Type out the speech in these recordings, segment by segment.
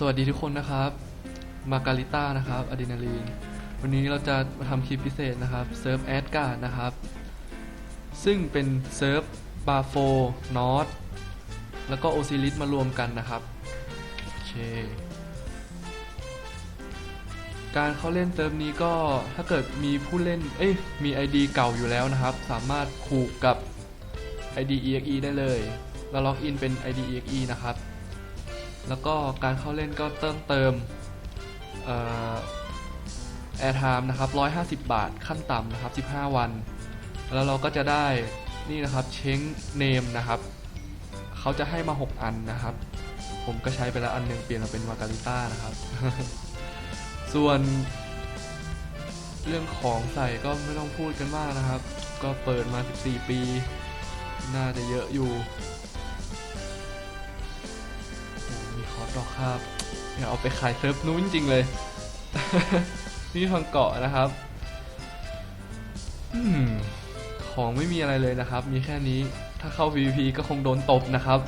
สวัสดีทุกคนนะครับ มาการิต้านะครับอะดรีนาลีน วันนี้เราจะมาทำคลิปพิเศษนะครับ เซิร์ฟแอดการ์ดนะครับ ซึ่งเป็นเซิร์ฟบาโฟนอตแล้วก็โอซิลิสมารวมกันนะครับ โอเค การเข้าเล่นเซิร์ฟนี้ก็ถ้าเกิดมีผู้เล่น เอ้ย มี ID เก่าอยู่แล้วนะครับ สามารถผูกกับ ID EXE ได้เลย แล้วล็อกอินเป็น ID EXE นะครับ แล้วก็การเข้าเล่นก็เติมเติมแอร์ไทม์นะครับ 150 บาทขั้นต่ำนะครับ 15 วัน แล้วเราก็จะได้นี่นะครับเช้งเนมนะครับเขาจะให้มา 6 อันนะครับ ผมก็ใช้ไปแล้วอันหนึงเปลี่ยนมาเป็นมาการิต้านะครับ ส่วน เรื่องของใส่ก็ไม่ต้องพูดกันมากนะครับ ก็เปิดมา 14 ปี น่าจะเยอะอยู่ อ้มีคอร์สดอกครับอยากเอาไปขายเซิร์ฟนู้นจริงเลย นี่ฟังเกาะนะครับอืมของไม่มีอะไรเลยนะครับ มีแค่นี้ ถ้าเข้า PVP ก็คงโดนตบนะครับ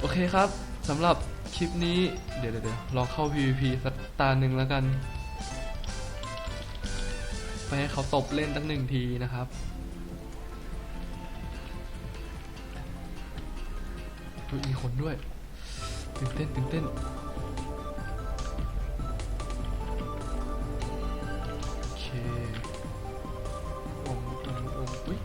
โอเคครับสำหรับคลิปนี้ เดี๋ยวเดี๋ยวลองเข้า PVP สักตาหนึ่งแล้วกัน ไปให้เขาตบเล่นตั้งหนึ่งทีนะครับมีคนด้วย ตื่นเต้นตื่นเต้นโอเคอมอมอมอุ้ย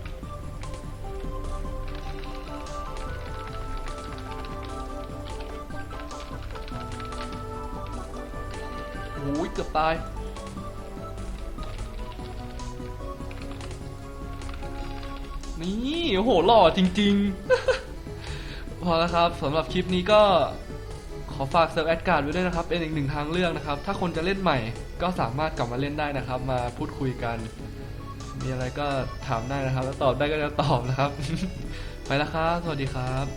โอ้ยเกือบตายนี่โหหล่อจริง ๆ พอแล้วครับสำหรับคลิปนี้ก็ ขอฝากเซิร์ฟแอดการ์ดไว้ด้วยนะครับ เป็นอีกหนึ่งทางเลือกนะครับ ถ้าคนจะเล่นใหม่ก็สามารถกลับมาเล่นได้นะครับ มาพูดคุยกัน มีอะไรก็ถามได้นะครับ แล้วตอบได้ก็จะตอบนะครับ ไปแล้วครับ สวัสดีครับ